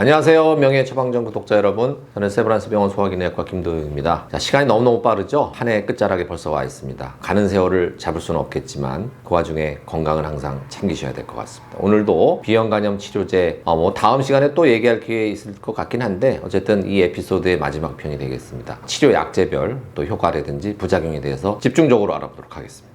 안녕하세요. 명예 처방전 구독자 여러분. 저는 세브란스 병원 소화기내학과 김도영입니다. 자, 시간이 너무너무 빠르죠? 한 해 끝자락에 벌써 와 있습니다. 가는 세월을 잡을 수는 없겠지만 그 와중에 건강을 항상 챙기셔야 될 것 같습니다. 오늘도 비형 간염 치료제 어, 뭐 다음 시간에 또 얘기할 기회 있을 것 같긴 한데 어쨌든 이 에피소드의 마지막 편이 되겠습니다. 치료 약제별 또 효과라든지 부작용에 대해서 집중적으로 알아보도록 하겠습니다.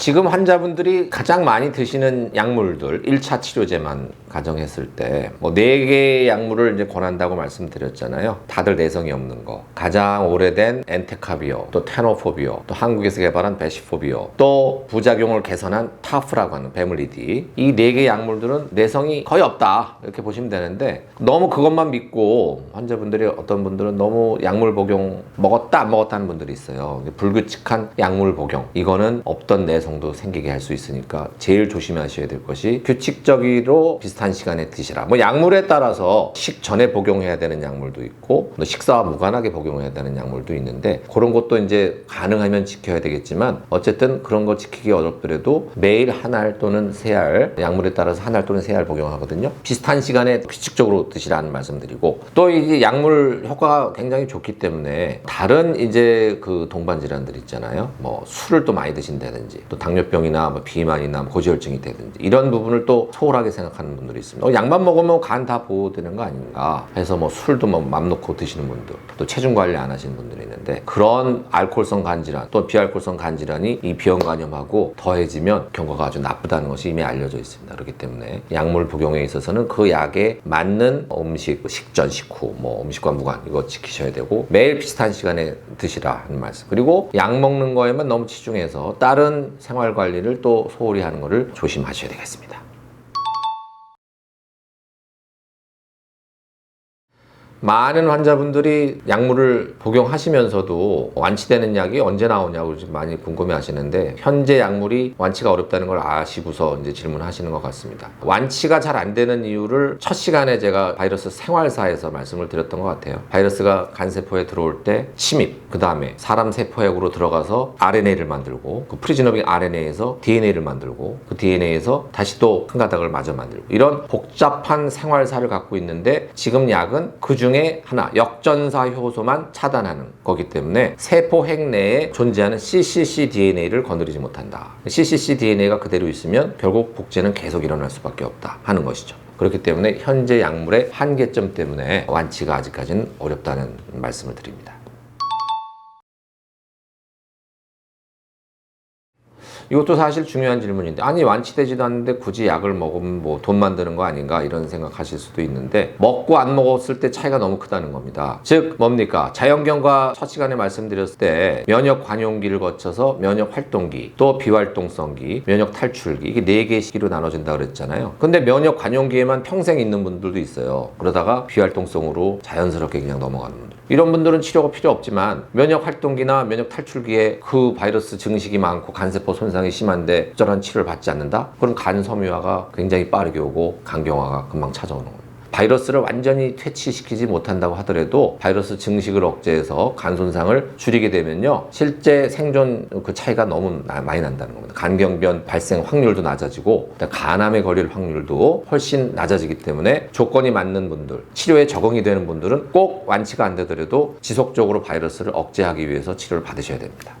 지금 환자분들이 가장 많이 드시는 약물들 1차 치료제만 가정했을 때 뭐 네 개의 약물을 이제 권한다고 말씀드렸잖아요. 다들 내성이 없는 거. 가장 오래된 엔테카비오, 또 테노포비오, 또 한국에서 개발한 베시포비오, 또 부작용을 개선한 타프라고 하는 베물리디. 이 네 개의 약물들은 내성이 거의 없다. 이렇게 보시면 되는데 너무 그것만 믿고 환자분들이 어떤 분들은 너무 약물 복용 먹었다 안 먹었다 하는 분들이 있어요. 불규칙한 약물 복용. 이거는 없던 내성 도 생기게 할 수 있으니까 제일 조심하셔야 될 것이 규칙적으로 비슷한 시간에 드시라. 뭐 약물에 따라서 식 전에 복용해야 되는 약물도 있고 또 식사와 무관하게 복용해야 되는 약물도 있는데 그런 것도 이제 가능하면 지켜야 되겠지만 어쨌든 그런 거 지키기 어렵더라도 매일 한 알 또는 세 알 약물에 따라서 한 알 또는 세 알 복용하거든요. 비슷한 시간에 규칙적으로 드시라는 말씀드리고 또 이게 약물 효과가 굉장히 좋기 때문에 다른 이제 그 동반 질환들 있잖아요. 뭐 술을 또 많이 드신다든지 또 당뇨병이나 뭐 비만이나 뭐 고지혈증이 되든지 이런 부분을 또 소홀하게 생각하는 분들이 있습니다. 어, 약만 먹으면 간 다 보호되는 거 아닌가 해서 뭐 술도 뭐맘 놓고 드시는 분들 또 체중 관리 안 하시는 분들이 있는데 그런 알코올성 간질환 또 비알코올성 간질환이 이 비형 간염하고 더해지면 경과가 아주 나쁘다는 것이 이미 알려져 있습니다. 그렇기 때문에 약물 복용에 있어서는 그 약에 맞는 음식 식전 식후 뭐 음식과 무관 이거 지키셔야 되고 매일 비슷한 시간에 드시라 하는 말씀 그리고 약 먹는 거에만 너무 치중해서 다른 생활 관리를 또 소홀히 하는 것을 조심하셔야 되겠습니다. 많은 환자분들이 약물을 복용하시면서도 완치되는 약이 언제 나오냐고 지금 많이 궁금해 하시는데 현재 약물이 완치가 어렵다는 걸 아시고서 이제 질문하시는 것 같습니다. 완치가 잘 안 되는 이유를 첫 시간에 제가 바이러스 생활사에서 말씀을 드렸던 것 같아요. 바이러스가 간세포에 들어올 때 침입, 그 다음에 사람 세포액으로 들어가서 RNA를 만들고 그 프리즈너빅 RNA에서 DNA를 만들고 그 DNA에서 다시 또큰 가닥을 마저 만들고 이런 복잡한 생활사를 갖고 있는데 지금 약은 그중 에 하나 역전사 효소만 차단하는 거기 때문에 세포 핵 내에 존재하는 cccDNA를 건드리지 못한다. cccDNA가 그대로 있으면 결국 복제는 계속 일어날 수밖에 없다 하는 것이죠. 그렇기 때문에 현재 약물의 한계점 때문에 완치가 아직까지는 어렵다는 말씀을 드립니다. 이것도 사실 중요한 질문인데 아니 완치되지도 않는데 굳이 약을 먹으면 뭐 돈 만드는 거 아닌가 이런 생각하실 수도 있는데 먹고 안 먹었을 때 차이가 너무 크다는 겁니다. 즉 뭡니까 자연경과 첫 시간에 말씀드렸을 때 면역 관용기를 거쳐서 면역 활동기 또 비활동성기 면역 탈출기 이게 네 개의 시기로 나눠진다 그랬잖아요. 근데 면역 관용기에만 평생 있는 분들도 있어요. 그러다가 비활동성으로 자연스럽게 그냥 넘어가는 분들. 이런 분들은 치료가 필요 없지만 면역 활동기나 면역 탈출기에 그 바이러스 증식이 많고 간세포 손상 이 심한데 적절한 치료를 받지 않는다? 그럼 간 섬유화가 굉장히 빠르게 오고 간경화가 금방 찾아오는 겁니다. 바이러스를 완전히 퇴치시키지 못한다고 하더라도 바이러스 증식을 억제해서 간 손상을 줄이게 되면요 실제 생존 그 차이가 너무 나- 많이 난다는 겁니다 간경변 발생 확률도 낮아지고 간암에 걸릴 확률도 훨씬 낮아지기 때문에 조건이 맞는 분들 치료에 적응이 되는 분들은 꼭 완치가 안 되더라도 지속적으로 바이러스를 억제하기 위해서 치료를 받으셔야 됩니다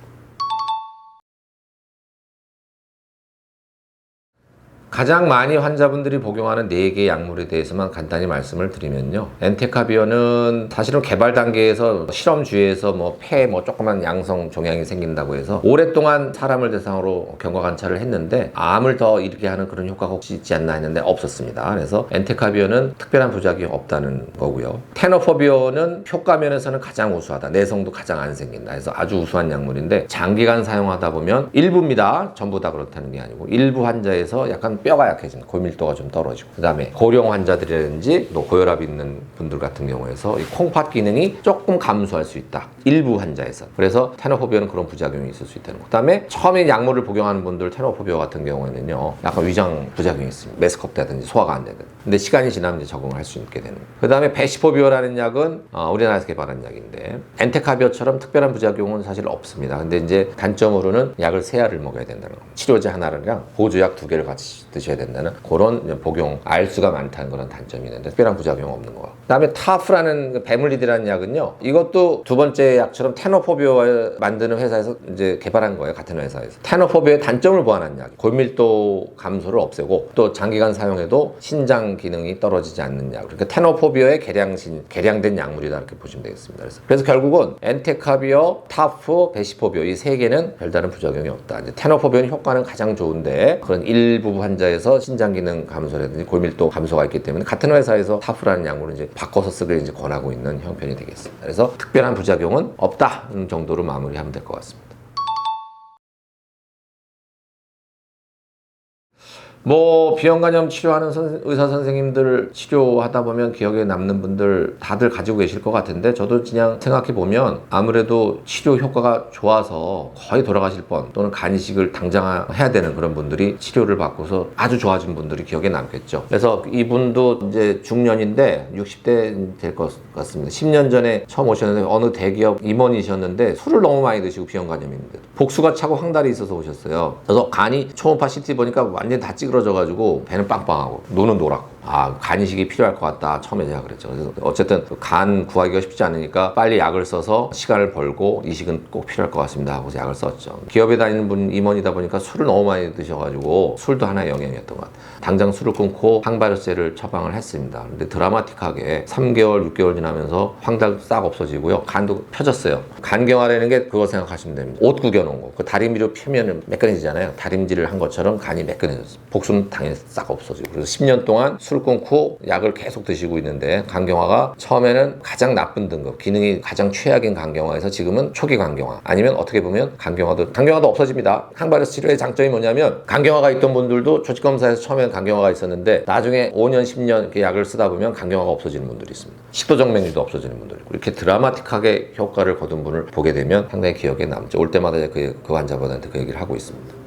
가장 많이 환자분들이 복용하는 4개의 약물에 대해서만 간단히 말씀을 드리면요. 엔테카비어는 사실은 개발 단계에서 실험주에서 뭐 폐에 뭐 조그만 양성 종양이 생긴다고 해서 오랫동안 사람을 대상으로 경과 관찰을 했는데 암을 더 일으키게 하는 그런 효과가 혹시 있지 않나 했는데 없었습니다. 그래서 엔테카비어는 특별한 부작용이 없다는 거고요. 테노포비어는 효과 면에서는 가장 우수하다. 내성도 가장 안 생긴다. 그래서 아주 우수한 약물인데 장기간 사용하다 보면 일부입니다. 전부 다 그렇다는 게 아니고 일부 환자에서 약간 뼈가 약해진 고밀도가 좀 떨어지고. 그다음에 고령 환자들이라든지 또 고혈압 있는 분들 같은 경우에서 이 콩팥 기능이 조금 감소할 수 있다. 일부 환자에서. 그래서 테노포비아는 그런 부작용이 있을 수 있다는 거. 그다음에 처음에 약물을 복용하는 분들 테노포비아 같은 경우에는요 약간 위장 부작용이 있습니다. 메스컵다든지 소화가 안 되든. 근데 시간이 지나면 이제 적응을 할수 있게 되는. 그다음에 베시포비아라는 약은 어, 우리나라에서 개발한 약인데 엔테카비어처럼 특별한 부작용은 사실 없습니다. 근데 이제 단점으로는 약을 세 알을 먹어야 된다는 겁니다 치료제 하나랑 보조약 두 개를 같이 드셔야 된다는 그런 복용 알수가 많다는 그런 단점이 있는데 특별한 부작용 없는 거. 그다음에 타프라는 그 배물리드라는 약은요. 이것도 두 번째 약처럼 테노포비오 만드는 회사에서 이제 개발한 거예요. 같은 회사에서. 테노포비오의 단점을 보완한 약. 골밀도 감소를 없애고 또 장기간 사용해도 신장 기능이 떨어지지 않는 약. 그러니까 테노포비오의 개량신 개량된 약물이다 이렇게 보시면 되겠습니다. 그래서, 그래서 결국은 엔테카비오, 타프, 베시포비오 이 세 개는 별다른 부작용이 없다. 이제 테노포비오는 효과는 가장 좋은데 그런 일부 환자 에서 신장 기능 감소라든지 골밀도 감소가 있기 때문에 같은 회사에서 타프라는 약물을 이제 바꿔서 쓰길 이제 권하고 있는 형편이 되겠습니다. 그래서 특별한 부작용은 없다 정도로 마무리하면 될 것 같습니다. 뭐 비형간염 치료하는 선- 의사 선생님들 치료하다 보면 기억에 남는 분들 다들 가지고 계실 것 같은데 저도 그냥 생각해 보면 아무래도 치료 효과가 좋아서 거의 돌아가실 뻔 또는 간이식을 당장 해야 되는 그런 분들이 치료를 받고서 아주 좋아진 분들이 기억에 남겠죠. 그래서 이분도 이제 중년인데 60대 될 것 같습니다. 10년 전에 처음 오셨는데 어느 대기업 임원이셨는데 술을 너무 많이 드시고 비형간염인데 복수가 차고 황달이 있어서 오셨어요. 그래서 간이 초음파 CT 보니까 완전히 다 찌그러져가지고 배는 빵빵하고 눈은 노랗고 아 간이식이 필요할 것 같다 처음에 제가 그랬죠. 그래서 어쨌든 간 구하기가 쉽지 않으니까 빨리 약을 써서 시간을 벌고 이식은 꼭 필요할 것 같습니다 하고 약을 썼죠. 기업에 다니는 분 임원이다 보니까 술을 너무 많이 드셔가지고 술도 하나의 영향이었던 것 같아요. 당장 술을 끊고 항바이러스제를 처방을 했습니다. 근데 드라마틱하게 3개월, 6개월 지나면서 황달 싹 없어지고요. 간도 펴졌어요. 간경화라는 게 그거 생각하시면 됩니다. 옷 구겨놓은 거. 그 다림질로 펴면 매끈해지잖아요. 다림질을 한 것처럼 간이 매끈해졌어요. 복수는 당연히 싹 없어지고. 그래서 10년 동안 술 끊고 약을 계속 드시고 있는데 간경화가 처음에는 가장 나쁜 등급, 기능이 가장 최악인 간경화에서 지금은 초기 간경화. 아니면 어떻게 보면 간경화도, 간경화도 없어집니다. 항바이러스 치료의 장점이 뭐냐면 간경화가 있던 분들도 조직 검사에서 처음에는 간경화가 있었는데 나중에 5년, 10년 이렇게 약을 쓰다 보면 간경화가 없어지는 분들이 있습니다. 식도정맥류도 없어지는 분들 있고 이렇게 드라마틱하게 효과를 거둔 분을 보게 되면 상당히 기억에 남죠. 올 때마다 그, 그 환자분한테 그 얘기를 하고 있습니다.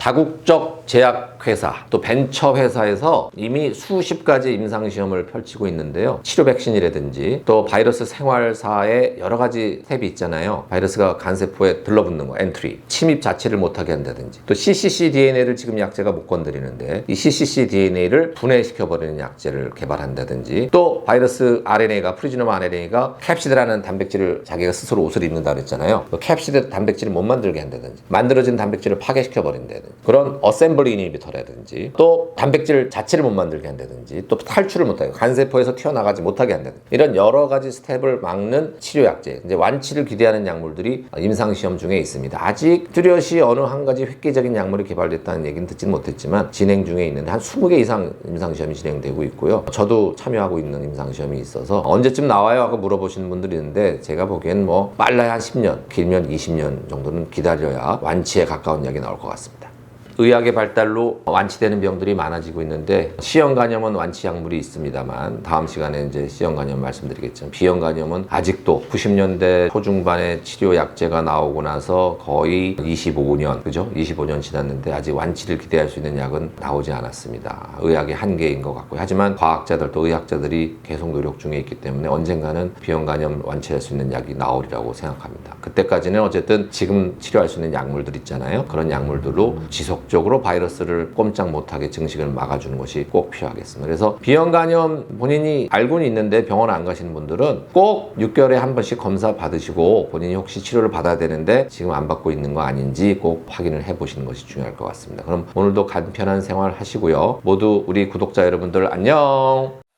다국적 제약회사 또 벤처회사에서 이미 수십 가지 임상시험을 펼치고 있는데요. 치료 백신이라든지 또 바이러스 생활사의 여러 가지 스텝이 있잖아요. 바이러스가 간세포에 들러붙는 거, 엔트리. 침입 자체를 못하게 한다든지 또 cccDNA를 지금 약제가 못 건드리는데 이 cccDNA를 분해시켜버리는 약제를 개발한다든지 또 바이러스 RNA가 프리지놈 RNA가 캡시드라는 단백질을 자기가 스스로 옷을 입는다 그랬잖아요. 그 캡시드 단백질을 못 만들게 한다든지 만들어진 단백질을 파괴시켜 버린다든지 그런 어셈블리 이니비터라든지 또 단백질 자체를 못 만들게 한다든지 또 탈출을 못하게 간세포에서 튀어나가지 못하게 한다든지 이런 여러 가지 스텝을 막는 치료약제 이제 완치를 기대하는 약물들이 임상 시험 중에 있습니다. 아직 뚜렷이 어느 한 가지 획기적인 약물이 개발됐다는 얘기는 듣지는 못했지만 진행 중에 있는데 한 20개 이상 임상 시험이 진행되고 있고요. 저도 참여하고 있는 임상 시험이 있어서 언제쯤 나와요 하고 물어보시는 분들이 있는데 제가 보기엔 뭐 빨라야 한 10년, 길면 20년 정도는 기다려야 완치에 가까운 약이 나올 것 같습니다. 의학의 발달로 완치되는 병들이 많아지고 있는데 C형 간염은 완치 약물이 있습니다만 다음 시간에 이제 C형 간염 말씀드리겠지만 B형 간염은 아직도 90년대 초중반에 치료 약제가 나오고 나서 거의 25년 그죠? 25년 지났는데 아직 완치를 기대할 수 있는 약은 나오지 않았습니다. 의학의 한계인 것 같고요. 하지만 과학자들 또 의학자들이 계속 노력 중에 있기 때문에 언젠가는 B형 간염 완치할 수 있는 약이 나오리라고 생각합니다. 그때까지는 어쨌든 지금 치료할 수 있는 약물들 있잖아요. 그런 약물들로 지속 적으로 바이러스를 꼼짝 못하게 증식을 막아주는 것이 꼭 필요하겠습니다. 그래서 비형 간염 본인이 알고는 있는데 병원 안 가시는 분들은 꼭 6개월에 한 번씩 검사 받으시고 본인이 혹시 치료를 받아야 되는데 지금 안 받고 있는 거 아닌지 꼭 확인을 해 보시는 것이 중요할 것 같습니다. 그럼 오늘도 간편한 생활 하시고요. 모두 우리 구독자 여러분들 안녕.